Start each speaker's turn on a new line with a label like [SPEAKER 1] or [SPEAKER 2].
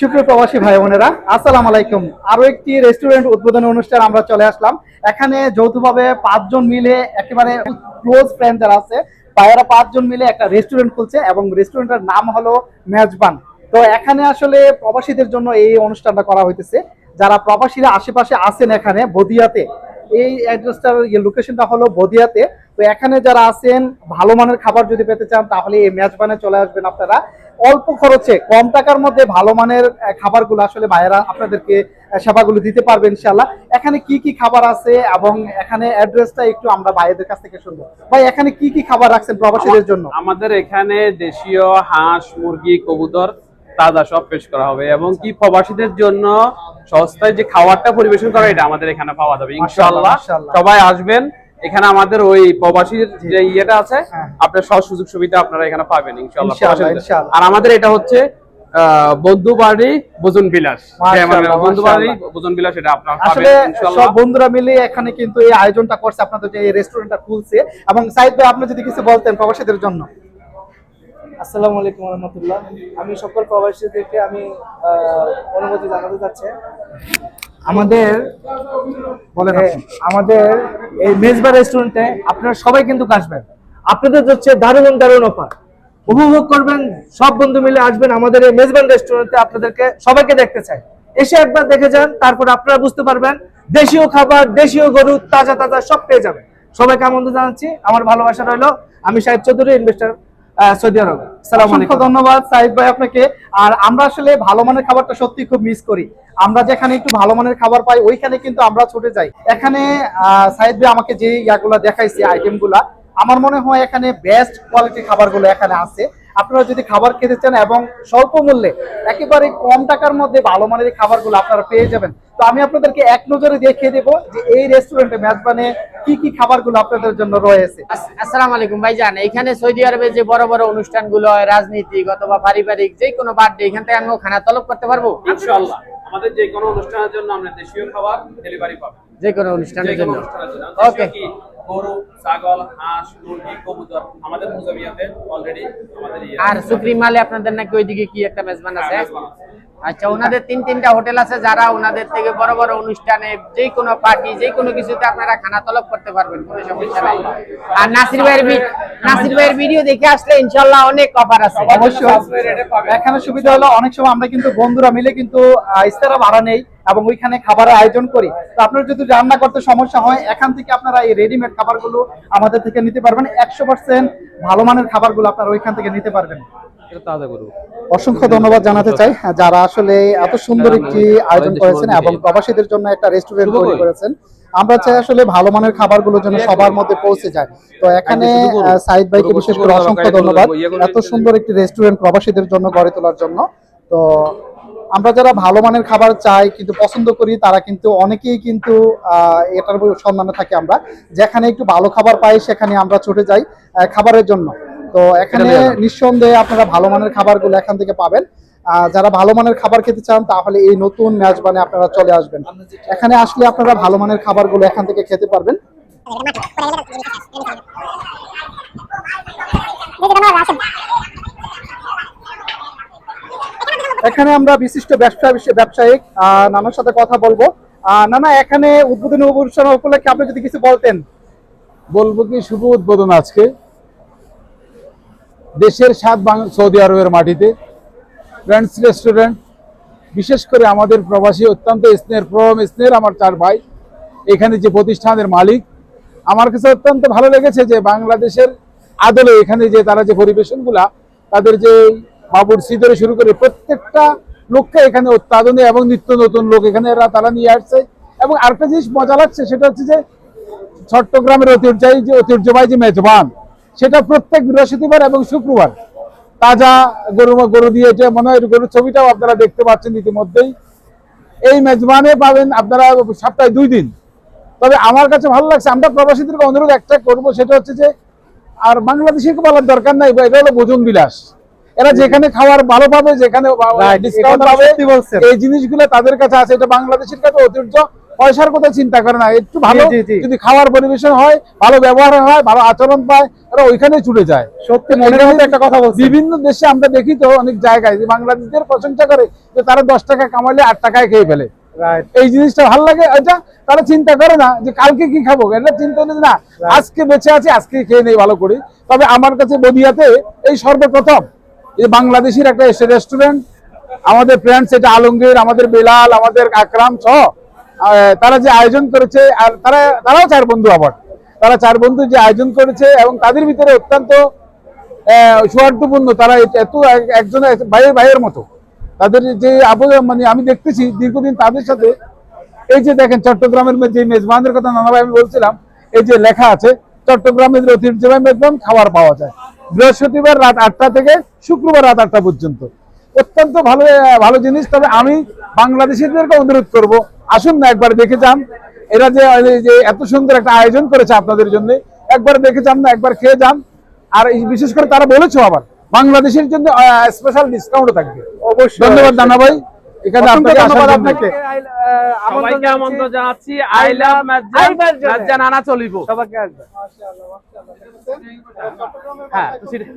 [SPEAKER 1] সুপ্রিয় প্রবাসী ভাই বোনেরা, আসসালাম আলাইকুম। আরও একটি রেস্টুরেন্ট উদ্বোধন অনুষ্ঠান আমরা চলে আসলাম। এখানে যৌথভাবে পাঁচজন মিলে একেবারে ক্লোজ ফ্রেন্ড যারা আছে তারা পাঁচজন মিলে একটা রেস্টুরেন্ট খুলছে এবং রেস্টুরেন্টের নাম হলো মেজবান। তো এখানে আসলে প্রবাসীদের জন্য এই অনুষ্ঠানটা করা হইতেছে। যারা প্রবাসীরা আশেপাশে আছেন এখানে, বদিয়াতে, এই অ্যাড্রেসটার লোকেশনটা হলো বদিয়াতে। তো এখানে যারা আছেন, ভালো মানের খাবার যদি পেতে চান, তাহলে এই মেজবানে চলে আসবেন আপনারা। অল্প খরচে কম টাকার মধ্যে ভালো মানের খাবারগুলো আসলে ভাইয়েরা আপনাদেরকে সেবাগুলো দিতে পারবে ইনশাল্লাহ এখানে কি কি খাবার আছে এবং এখানে অ্যাড্রেসটা একটু আমরা ভাইয়েদের কাছ থেকে শুনব। ভাই এখানে কি কি খাবার রাখছেন প্রবাসীদের জন্য?
[SPEAKER 2] আমাদের এখানে দেশীয় হাঁস মুরগি কবুতর তাজা সব পেশ করা হবে এবং কি প্রবাসীদের জন্য সস্তায় যে খাবারটা পরিবেশন করা এটা আমাদের এখানে পাওয়া যাবে।
[SPEAKER 1] ইনশাল্লাহ
[SPEAKER 2] সবাই আসবেন এখানে আমাদের ওই প্রবাসীর যে ইয়েটা আছে
[SPEAKER 1] হ্যাঁ।
[SPEAKER 2] আপনার সব সুযোগ সুবিধা আপনারা এখানে পাবেন ইনশাআল্লাহ। আর আমাদের এটা হচ্ছে আহ, বন্ধু বাড়ি ভোজন বিলাস।
[SPEAKER 1] মাশাআল্লাহ,
[SPEAKER 2] যে আমার বন্ধু বাড়ি
[SPEAKER 1] মাশাআল্লাহ।
[SPEAKER 2] বিলাস এটা আপনারা
[SPEAKER 1] আসলে সব বন্ধুরা মিলে এখানে কিন্তু এই আয়োজনটা করছে আপনাদের যে এই রেস্টুরেন্টটা খুলছে। এবং সাইদ ভাই আপনি যদি কিছু বলতেন প্রবাসীদের জন্য।
[SPEAKER 3] আসসালামু আলাইকুম রহমতুল্লাহ। আমি সকল প্রবাসীদেরকে আমি আহ, অনুমতি জানাতে চাচ্ছি। আমাদের
[SPEAKER 1] বলেন।
[SPEAKER 3] আমাদের এই মেজবা রেস্টুরেন্টে আপনারা সবাই কিন্তু আসবেন। আপনাদের হচ্ছে দারুণ দারুণ অফার উপভোগ করবেন সব বন্ধু মিলে আসবেন আমাদের এই মেজবান রেস্টুরেন্টে আপনাদেরকে সবাইকে দেখতে চাই। এসে একবার দেখে যান তারপর আপনারা বুঝতে পারবেন দেশীয় খাবার দেশীয় গরু তাজা তাজা সব পেয়ে যাবেন। সবাইকে আমন্ত্রণ জানাচ্ছি আমার ভালোবাসা রইল। আমি সাহেব চৌধুরী ইনভেস্টার সৌদি আরব।
[SPEAKER 1] অসংখ্য
[SPEAKER 3] আলাইকুম।
[SPEAKER 1] ধন্যবাদ সাইদ ভাই আপনাকে। আর আমরা আসলে ভালো মানের খাবারটা সত্যি খুব মিস করি। আমরা যেখানে একটু ভালো মানের খাবার পাই ওইখানে কিন্তু আমরা ছুটে যাই। এখানে আহ, সাইদ ভাই আমাকে যে ইয়াগুলা দেখাইছে আইটেমগুলা আমার মনে হয় এখানে বেস্ট কোয়ালিটির খাবারগুলো এখানে আছে। আপনারা যদি খাবার খেতে চান এবং স্বল্প মূল্যে একেবারে কম টাকার মধ্যে ভালো মানের এই খাবারগুলো আপনারা পেয়ে যাবেন। তো আমি আপনাদেরকে এক নজরে দেখিয়ে দেবো যে এই রেস্টুরেন্টে মেজবানে কি কি খাবারগুলো আপনাদের জন্য রয়েছে।
[SPEAKER 4] আস- আসসালামু আলাইকুম ভাইজান এখানে সৌদি আরবে যে বড় বড় অনুষ্ঠানগুলো হয় রাজনীতিক অথবা পারিবারিক যে কোনো বার্থডে এখান থেকে আমি খানা তলব করতে পারব?
[SPEAKER 2] ইনশাআল্লাহ। আমাদের যে কোনো অনুষ্ঠানের জন্য আমরা দেশীয় খাবার ডেলিভারি পাবেন
[SPEAKER 4] যে কোনো অনুষ্ঠানের জন্য। ওকে
[SPEAKER 2] গরু ছাগল হাঁস মুরগি কবুতর আমাদের মুজামিয়াতে অলরেডি আমাদের ইয়ে
[SPEAKER 4] আর সুপ্রিম মালে আপনাদের নাকি ওইদিকে কি একটা মেজবান আছে
[SPEAKER 2] হ্যাঁ, মেজবান আছে।
[SPEAKER 4] আচ্ছা ওনাদের তিন তিনটা হোটেল আছে যারা ওনাদের থেকে বড় বড় অনুষ্ঠানে যে কোনো পার্টি যে কোনো কিছুতে আপনারা খানা তলব করতে পারবেন, কোনো সমস্যা নাই। আর নাসির ভাইয়ের নাসির ভাইয়ের ভিডিও দেখে আসলে ইনশাল্লাহ অনেক অফার আছে।
[SPEAKER 1] অবশ্যই। এখানে সুবিধা হলো, অনেক সময় আমরা কিন্তু বন্ধুরা মিলে কিন্তু ইস্তারা ভাড়া নেই এবং ওইখানে খাবারের আয়োজন করি। তো আপনার যদি রান্না করতে সমস্যা হয়, এখান থেকে আপনারা এই রেডিমেড খাবারগুলো আমাদের থেকে নিতে পারবেন। একশো পার্সেন্ট ভালো মানের খাবারগুলো আপনারা ওইখান থেকে নিতে পারবেন। অসংখ্য ধন্যবাদ জানাতে চাই। হ্যাঁ, যারা আসলে এত সুন্দর একটি আয়োজন করেছেন এবং প্রবাসীদের জন্য একটা রেস্টুরেন্ট তৈরি করেছেন আমরা চাই আসলে ভালো মানের খাবারগুলো যেন সবার মধ্যে পৌঁছে যায়। তো এখানে সাইদ ভাইকে বিশেষ করে অসংখ্য ধন্যবাদ। এত সুন্দর একটি রেস্টুরেন্ট প্রবাসীদের জন্য গড়ে তোলার জন্য। তো আমরা যারা ভালো মানের খাবার চাই কিন্তু পছন্দ করি তারা কিন্তু অনেকেই কিন্তু আহ, এটার সন্ধানে থাকি আমরা। যেখানে একটু ভালো খাবার পাই সেখানে আমরা ছুটে যাই খাবারের জন্য। তো এখানে নিঃসন্দেহে আপনারা ভালো মানের খাবারগুলো এখান থেকে পাবেন। আহ, যারা ভালো মানের খাবার খেতে চান তাহলে এই নতুন মেজবানে আপনারা চলে আসবেন। এখানে আসলে আপনারা ভালো মানের খাবারগুলো এখান থেকে খেতে পারবেন। এখানে আমরা বিশিষ্ট ব্যবসা ব্যবসায়িক আহ, নানার সাথে কথা বলব। আহ, নানা এখানে উদ্বোধনী অনুষ্ঠান উপলক্ষে আপনি যদি কিছু বলতেন।
[SPEAKER 5] বলব কি শুভ উদ্বোধন আজকে। দেশের স্বাদ সৌদি আরবের মাটিতে। ফ্রেন্ডস রেস্টুরেন্ট বিশেষ করে আমাদের প্রবাসী অত্যন্ত স্নেহের প্রম স্নেহের আমার চার ভাই। এখানে যে প্রতিষ্ঠানের মালিক, আমার কাছে অত্যন্ত ভালো লেগেছে যে বাংলাদেশের আদলে এখানে যে তারা যে পরিবেশনগুলা, তাদের যে বাবুর ধরে শুরু করে প্রত্যেকটা লোককে এখানে অত্যাধুনিক এবং নিত্য নতুন লোক এখানে তারা নিয়ে আসছে। এবং আরেকটা জিনিস মজা লাগছে, সেটা হচ্ছে যে চট্টগ্রামের ঐতিহ্যবাহী যে ঐতিহ্যবাহী যে মেজবান সেটা প্রত্যেক বৃহস্পতিবার এবং শুক্রবার। তাজা গরু গরু দিয়ে এটা মনে হয় গরুর ছবিটাও আপনারা দেখতে পাচ্ছেন ইতিমধ্যেই। এই মেজবানে পাবেন আপনারা সপ্তাহে দুই দিন। তবে আমার কাছে ভালো লাগছে আমরা প্রবাসীদেরকে অনুরোধ একটা করব সেটা হচ্ছে যে আর বাংলাদেশিকে বলার দরকার নাই এটা হলো ভোজন বিলাস। এরা যেখানে খাওয়ার ভালো পাবে যেখানে ডিসকাউন্ট পাবে এই জিনিসগুলো তাদের কাছে আছে এটা বাংলাদেশের কাছে ঐতিহ্য পয়সার কথা চিন্তা করে না একটু ভালো। যদি খাওয়ার পরিবেশন হয় ভালো ব্যবহার হয় ভালো আচরণ পায় ওরা ওইখানে ছুটে যায়।
[SPEAKER 1] সত্যি মনের মতো একটা কথা বলছি
[SPEAKER 5] বিভিন্ন দেশে আমরা দেখি তো অনেক জায়গায় যে বাংলাদেশদের প্রশংসা করে যে তারা দশ টাকা কামাইলে আট টাকায় খেয়ে ফেলে। এই জিনিসটা ভালো লাগে এটা তারা চিন্তা করে না যে কালকে কি খাব এটা চিন্তা নেই না আজকে বেঁচে আছি আজকে খেয়ে নেই ভালো করে। তবে আমার কাছে বদিয়াতে এই সর্বপ্রথম এই বাংলাদেশের একটা রেস্টুরেন্ট আমাদের ফ্রেন্ডস এটা আলমগীর আমাদের বেলাল আমাদের আকরাম সহ তারা যে আয়োজন করেছে, আর তারা, তারাও চার বন্ধু আবার। তারা চার বন্ধু যে আয়োজন করেছে এবং তাদের ভিতরে অত্যন্ত সৌহার্দ্যপূর্ণ তারা এত- একজন ভাইয়ের ভাইয়ের মতো। তাদের যে আবু মানে আমি দেখতেছি, দীর্ঘদিন তাদের সাথে, এই যে দেখেন চট্টগ্রামের যে মেজবানদের কথা নানা ভাই আমি বলছিলাম, এই যে লেখা আছে, চট্টগ্রামের ঐতিহ্যবাহী মেজবান খাবার পাওয়া যায়। বৃহস্পতিবার রাত আটটা থেকে শুক্রবার রাত আটটা পর্যন্ত। অত্যন্ত ভালো ভালো জিনিস। তবে আমি বাংলাদেশিদেরকে অনুরোধ করব আসুন না একবার দেখে যান। এরা যে যে এত সুন্দর একটা আয়োজন করেছে আপনাদের জন্য একবার দেখে যান না একবার খেয়ে যান। আর এই বিশেষ করে তারা বলেছ আবার বাংলাদেশের জন্য স্পেশাল ডিসকাউন্ট থাকবে।
[SPEAKER 1] অবশ্যই
[SPEAKER 5] ধন্যবাদ দানা ভাই এখানে আপনাকে
[SPEAKER 1] ধন্যবাদ। আপনাকে।
[SPEAKER 2] সবাইকে আমন্ত্রণ জানাচ্ছি। আই লাভ ম্যাজান আনা চলিব
[SPEAKER 3] সবাইকে আসবে।
[SPEAKER 2] হ্যাঁ তো সেটা-